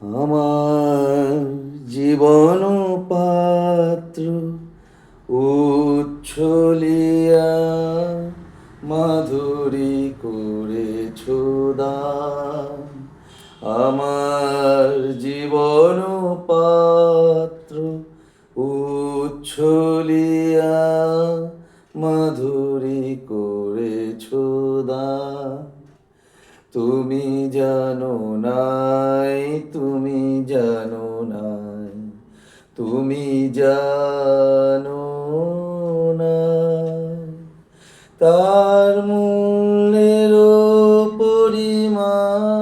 আমার জীবন পাত্র উচ্ছলিয়া মাধুরী করেছ আমার জীবন পাত্র উচ্ছলিয়া মাধুরী করেছ দান। তুমি জানো নাই, তুমি জানো নাই, তুমি জানো না তার মূল্যের পরিমাণ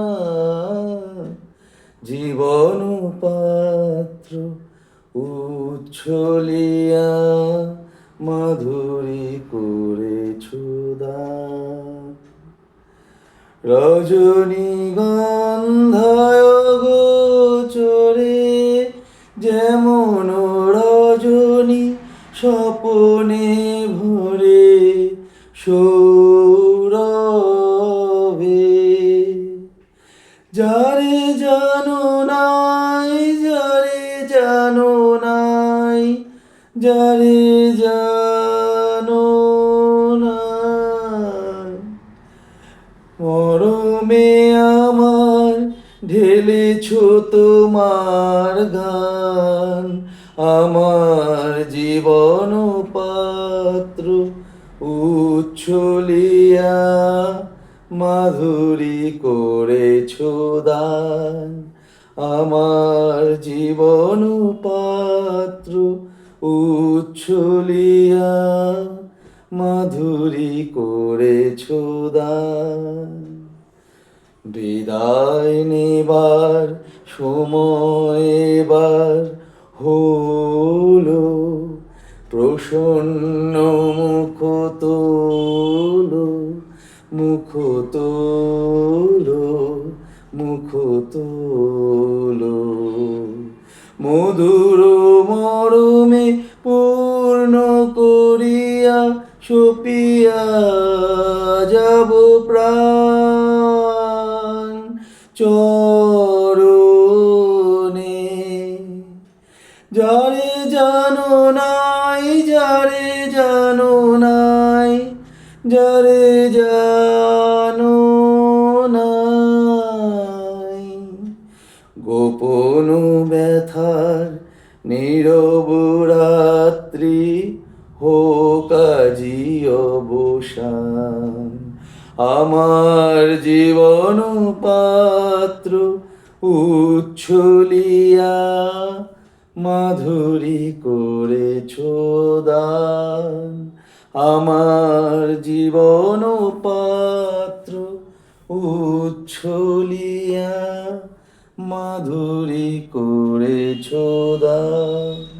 জীবন পাত্র উচ্ছলিয়া মাধুরী করেছ দান রজনীগন্ধায় গোচরে যেমন রজনী স্বপনে ভরে সৌরভে। যারে জানো নাই, যারে জানো নাই, যারে জানো নাই মরমে আমার ঢেলেছ তোমার গান, আমার জীবন পাত্র উচ্ছলিয়া মাধুরী করেছ দান, আমার জীবন পাত্র উচ্ছলিয়া মাধুরী করেছ বিদায় নেবার সময় এবার হলো, প্রসন্ন মুখ তোলো মুখ তোলো মুখ তোলো। মধুর মরমে সপিয়া যাব প্রাণ চরণে। যারে জানো নাই, যারে জানো নাই, যারে জানো নাই। গোপন ব্যথার নীরব রাত্রি অবসান আমার জীবন পাত্র উচ্ছলিয়া মাধুরী করেছ দান। আমার জীবন পাত্র উচ্ছলিয়া মাধুরী করেছ দান।